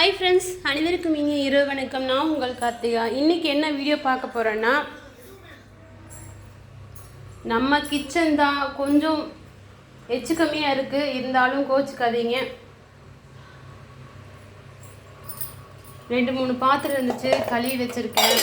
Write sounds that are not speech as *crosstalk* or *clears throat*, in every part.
Hi friends அனைவருக்கும் இனிய இரவு வணக்கம். நான் உங்கள் கார்த்திகா. இன்றைக்கி என்ன வீடியோ பார்க்க போகிறேன்னா நம்ம கிச்சன் தான் கொஞ்சம் எச்சு கம்மியாக இருக்குது இருந்தாலும் கோச்சுக்காதீங்க. ரெண்டு மூணு பாத்திரம் இருந்துச்சு கழுவி வச்சுருக்கேன்.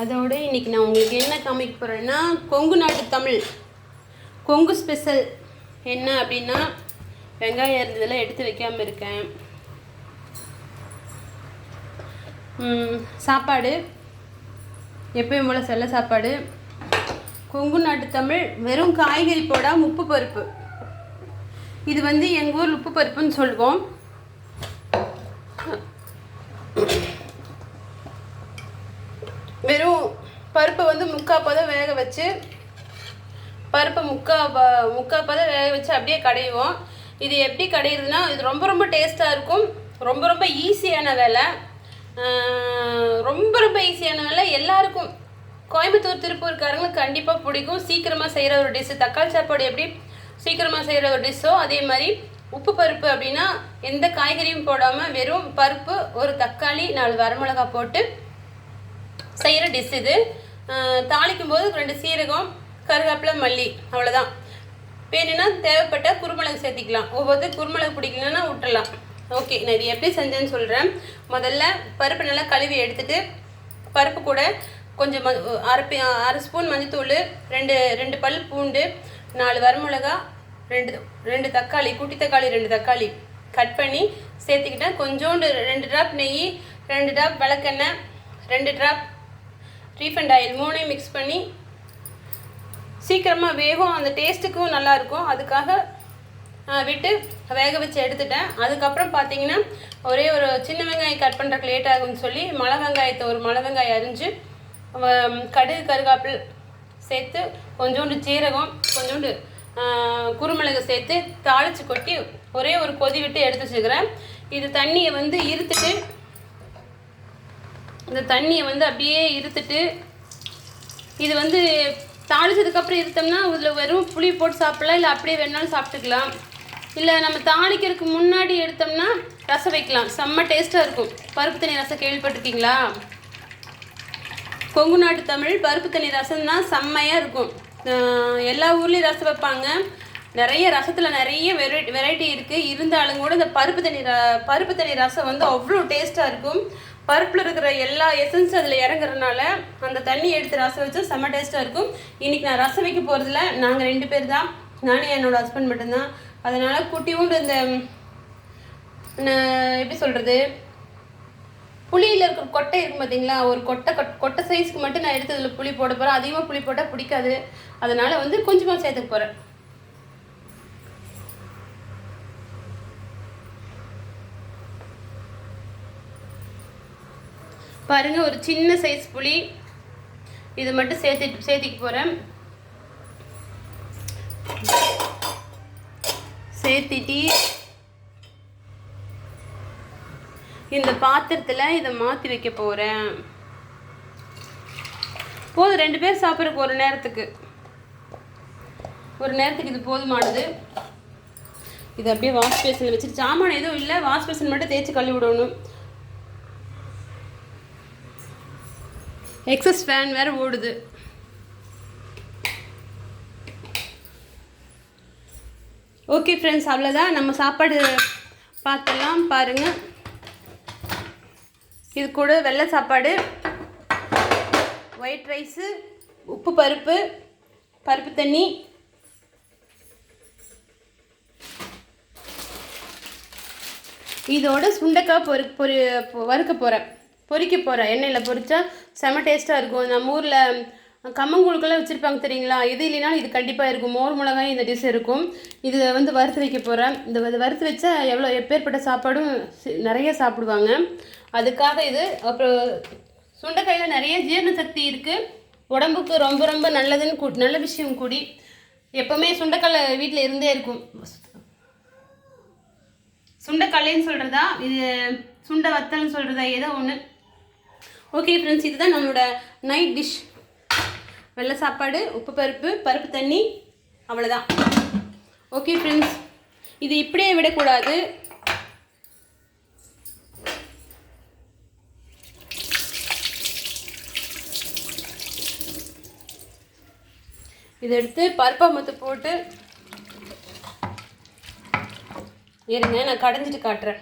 அதோட இன்னைக்கு நான் உங்களுக்கு என்ன காமிக்க போகிறேன்னா கொங்கு நாட்டு தமிழ். கொங்கு ஸ்பெஷல் என்ன அப்படின்னா வெங்காயம் இருந்ததெல்லாம் எடுத்து வைக்காமல் இருக்கேன். சாப்பாடு. எப்பயும் போல் செல்ல சாப்பாடு. கொங்கு நாட்டு தமிழ் வெறும் காய்கறி போடாம உப்பு பருப்பு. இது வந்து எங்கள் ஊர் உப்பு பருப்புன்னு சொல்லுவோம் வெறும் பருப்பை வந்து முக்கால் பதம் வேக வச்சு பருப்பை முக்கால் ப முக்கால் பதம் வேக வச்சு அப்படியே கடையுவோம் இது எப்படி கடையிறதுனா இது ரொம்ப ரொம்ப டேஸ்ட்டாக இருக்கும். ரொம்ப ரொம்ப ஈஸியான வேலை. ரொம்ப ரொம்ப ஈஸியான வேலை. எல்லாருக்கும். கோயம்புத்தூர் திருப்பூர்காரங்களுக்கு கண்டிப்பாக பிடிக்கும். சீக்கிரமாக செய்கிற ஒரு டிஷ்ஷு தக்காளி சாப்பாடு எப்படி சீக்கிரமாக செய்கிற ஒரு டிஷ்ஷோ அதே மாதிரி உப்பு பருப்பு அப்படின்னா எந்த காய்கறியும் போடாமல் வெறும் பருப்பு ஒரு தக்காளி நாலு வரமிளகாய் போட்டு செய்கிற டிஷ் இது. தாளிக்கும் போது ரெண்டு சீரகம் கருவேப்பிலை மல்லி. அவ்வளோதான் வேணும்னா தேவைப்பட்ட குருமிளகு சேர்த்திக்கலாம். ஒவ்வொரு குருமிளகு பிடிக்கலன்னா விட்டுறலாம். ஓகே நான் இது எப்படி செஞ்சேன்னு சொல்கிறேன் முதல்ல பருப்பு நல்லா கழுவி எடுத்துகிட்டு பருப்பு கூட கொஞ்சம் ம அரை அரை ஸ்பூன் மஞ்சத்தூள் ரெண்டு ரெண்டு பல் பூண்டு நாலு வரமிளகா ரெண்டு ரெண்டு தக்காளி குட்டி தக்காளி ரெண்டு தக்காளி கட் பண்ணி சேர்த்துக்கிட்டேன். கொஞ்சோண்டு ரெண்டு ட்ராப் நெய் ரெண்டு ட்ராப் விளக்கெண்ணெய் ரெண்டு ட்ராப் ரீஃபண்ட் ஆயில் மூணையும் மிக்ஸ் பண்ணி சீக்கிரமாக வேகும். அந்த டேஸ்ட்டுக்கும் நல்லாயிருக்கும். அதுக்காக விட்டு வேக வச்சு எடுத்துட்டேன். அதுக்கப்புறம் பார்த்தீங்கன்னா ஒரே ஒரு சின்ன வெங்காயம் கட் பண்ணுறதுக்கு லேட் ஆகும்னு சொல்லி மலை வெங்காயத்தை ஒரு மலை வெங்காயம் அரிஞ்சு கடுகு கருகாப்பில் சேர்த்து கொஞ்சோண்டு சீரகம் கொஞ்சோண்டு குருமிளகு சேர்த்து தாளித்து கொட்டி ஒரே ஒரு கொதி விட்டு எடுத்து வச்சுக்கிறேன். இது தண்ணியை வந்து இருத்துட்டு இந்த தண்ணியை வந்து அப்படியே இருத்துட்டு இது வந்து தாளித்ததுக்கப்புறம் இருத்தோம்னா இதில் வெறும் புளி போட்டு சாப்பிடலாம் இல்லை அப்படியே வேணாலும் சாப்பிட்டுக்கலாம். இல்லை நம்ம தாளிக்கிறதுக்கு முன்னாடி எடுத்தோம்னா ரசம் வைக்கலாம். செம்ம டேஸ்ட்டாக இருக்கும். பருப்பு தண்ணி ரசம் கேள்விப்பட்டிருக்கீங்களா? கொங்கு நாட்டு தமிழ் பருப்பு தண்ணி ரசம்னா செம்மையாக இருக்கும். எல்லா ஊர்லேயும் ரசம் வைப்பாங்க. நிறைய ரசத்தில் நிறைய வெரைட்டி வெரைட்டி இருக்குது இருந்தாலும் கூட இந்த பருப்பு தண்ணி ர பருப்பு தண்ணி ரசம் வந்து அவ்வளோ டேஸ்ட்டாக இருக்கும். பருப்பில் இருக்கிற எல்லா எசன்ஸ் அதில் இறங்குறதுனால அந்த தண்ணி எடுத்து ரசம் வச்சா செம்ம டேஸ்ட்டாக இருக்கும். இன்றைக்கி நான் ரசம் வைக்க போகிறதுல நாங்கள் ரெண்டு பேர் தான். நானும் என்னோடய ஹஸ்பண்ட் மட்டும்தான். அதனால் குட்டியும் இந்த எப்படி சொல்கிறது புளியில் இருக்கிற கொட்டை இருக்கும் பார்த்தீங்களா ஒரு கொட்டை கொட்- கொட்டை சைஸ்க்கு மட்டும் நான் எடுத்து இதில் புளி போட போகிறேன் அதிகமாக புளி போட்டால் பிடிக்காது. அதனால் வந்து கொஞ்சமாக சேர்த்துக்க போகிறேன் பாருங்க ஒரு சின்ன சைஸ் புளி. இது மட்டும் சேர்த்து சேர்த்திக்க போகிறேன் சேர்த்திட்டு இந்த பாத்திரத்தில் இதை மாற்றி வைக்க போகிறேன் போதும் ரெண்டு பேர் சாப்பிட்றக்கு ஒரு நேரத்துக்கு. ஒரு நேரத்துக்கு இது போதுமானது. இது அப்படியே வாஷ் பேசனில் வச்சுட்டு சாமான் எதுவும் இல்லை. வாஷ் பேசன் மட்டும் தேய்ச்சி கழுவி விடணும். எக்ஸஸ் ஃபேன் வேறு ஓடுது. ஓகே ஃப்ரெண்ட்ஸ் அவ்வளோதான் நம்ம சாப்பாடு பார்த்தெல்லாம் பாருங்கள் இது கூட வெள்ளை சாப்பாடு ஒயிட் ரைஸு உப்பு பருப்பு பருப்பு தண்ணி. இதோட சுண்டைக்காய் பொறு பொறு வறுக்க போகிறேன் பொறிக்க போகிறேன் எண்ணெயில் பொறித்தா செம டேஸ்ட்டாக இருக்கும். நம்ம ஊரில் கம்மங்கூழுக்கெல்லாம் வச்சுருப்பாங்க தெரியுங்களா? எது இல்லைனாலும் இது கண்டிப்பாக இருக்கும். மோர் மிளகாய் இந்த டிஷ் இருக்கும். இது வந்து வறுத்து வைக்க போகிறேன் இந்த வறுத்து வச்சா எவ்வளோ எப்பேற்பட்ட சாப்பாடும் நிறைய சாப்பிடுவாங்க. அதுக்காக இது அப்புறம் சுண்டைக்காயில் நிறைய ஜீரண சக்தி இருக்குது உடம்புக்கு ரொம்ப ரொம்ப நல்லதுன்னு கூ நல்ல விஷயம் கூடி எப்போவுமே சுண்டைக்காய் வீட்டில் இருந்தே இருக்கும். சுண்டைக்கல்லைன்னு சொல்கிறதா இது சுண்டை வத்தல்னு சொல்கிறதா ஏதோ ஒன்று ஓகே ஃப்ரெண்ட்ஸ் இதுதான் நம்மளோட நைட் டிஷ் வெள்ளை சாப்பாடு உப்பு பருப்பு பருப்பு தண்ணி அவ்வளோதான் ஓகே ஃப்ரெண்ட்ஸ் இது இப்படியே விடக்கூடாது. இதை எடுத்து பருப்பை மத்து போட்டு இருங்க நான் கடைஞ்சிட்டு காட்டுறேன்.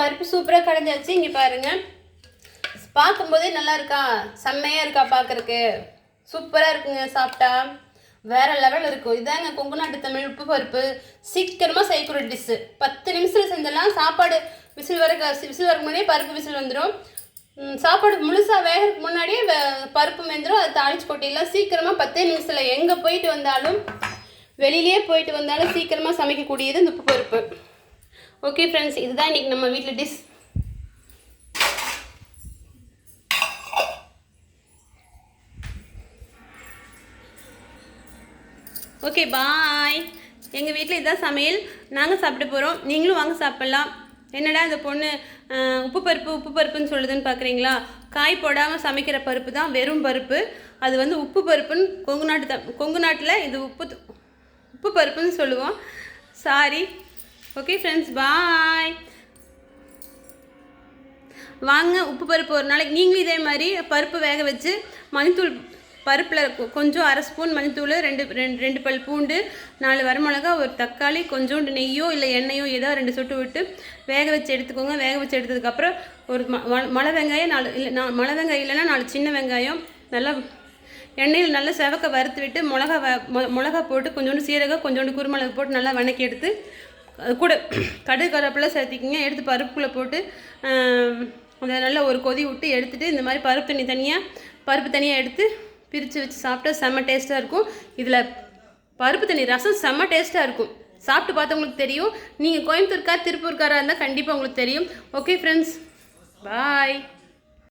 பருப்பு சூப்பராக கடைஞ்சாச்சு. இங்கே பாருங்கள் பார்க்கும்போதே நல்லா இருக்கா? செம்மையாக இருக்கா பார்க்கறக்கு சூப்பராக இருக்குங்க சாப்பிட்டா. வேற லெவல் இருக்கும். இதாங்க கொங்கு நாட்டு தமிழ் உப்பு பருப்பு. சீக்கிரமாக செய்யக்கூடிய டிஷ்ஷு பத்து நிமிஷத்தில் செஞ்சிடலாம். சாப்பாடு விசில் வர விசில் வரக்கு முன்னாடியே பருப்பு விசில் வந்துடும் சாப்பாடு முழுசாக வேகிறதுக்கு முன்னாடியே பருப்பு வெந்துடும் அதை தாளிச்சு கொட்டிடலாம். சீக்கிரமாக பத்தே நிமிஷத்தில் எங்கே போயிட்டு வந்தாலும் வெளியிலேயே போயிட்டு வந்தாலும் சீக்கிரமாக சமைக்கக்கூடியது இந்த உப்பு பருப்பு. ஓகே ஃப்ரெண்ட்ஸ் இதுதான் இன்னைக்கு நம்ம வீட்டில் டிஷ் ஓகே பாய் எங்கள் வீட்டில் இதுதான் சமையல். நாங்கள் சாப்பிட போகிறோம் நீங்களும் வாங்க சாப்பிட்லாம். என்னடா இந்த பொண்ணு உப்பு பருப்பு உப்பு பருப்புன்னு சொல்லுதுன்னு பார்க்குறீங்களா காய் போடாமல் சமைக்கிற பருப்பு தான் வெறும் பருப்பு. அது வந்து உப்பு பருப்புன்னு கொங்கு நாட்டு த கொங்கு நாட்டில் இது உப்பு உப்பு பருப்புன்னு சொல்லுவோம். சாரி ஓகே ஃப்ரெண்ட்ஸ் பாய் வாங்க உப்பு பருப்பு ஒரு நாளைக்கு. நீங்களும் இதே மாதிரி பருப்பு வேக வச்சு மணித்தூள் பருப்பில் கொஞ்சம் அரை ஸ்பூன் மஞ்சத்தூள் ரெண்டு ரெண்டு ரெண்டு பல் பூண்டு நாலு வரமிளகா ஒரு தக்காளி கொஞ்சோண்டு நெய்யோ இல்லை எண்ணெயோ ஏதோ ரெண்டு சொட்டு விட்டு வேக வச்சு எடுத்துக்கோங்க. வேக வச்சு எடுத்ததுக்கப்புறம் ஒரு ம ம- மலை வெங்காயம் நாலு இல்லை நான் மலை வெங்காயம் இல்லைன்னா நாலு சின்ன வெங்காயம் நல்லா எண்ணெயில் நல்லா செவக்க வறுத்து விட்டு மிளகா வ மொ- மிளகா போட்டு கொஞ்சோண்டு சீரகம் கொஞ்சோண்டு குருமிளகு போட்டு நல்லா வணக்கி எடுத்து கூட *clears throat* கடுகு கருவேப்பிலை சேர்த்திக்கிங்க. எடுத்து பருப்புக்குள்ளே போட்டு ஆம், அதை நல்லா ஒரு கொதி விட்டு எடுத்துகிட்டு இந்த மாதிரி பருப்பு தண்ணி தனியாக பருப்பு தனியாக எடுத்து பிரித்து வச்சு சாப்பிட்டா செம்ம டேஸ்ட்டாக இருக்கும். இதில் பருப்பு தண்ணி ரசம் செம்ம டேஸ்ட்டாக இருக்கும். சாப்பிட்டு பார்த்தவங்களுக்கு தெரியும். நீங்கள் கோயம்புத்தூர்கார் திருப்பூர்காராக இருந்தால் கண்டிப்பாக உங்களுக்கு தெரியும். Okay friends bye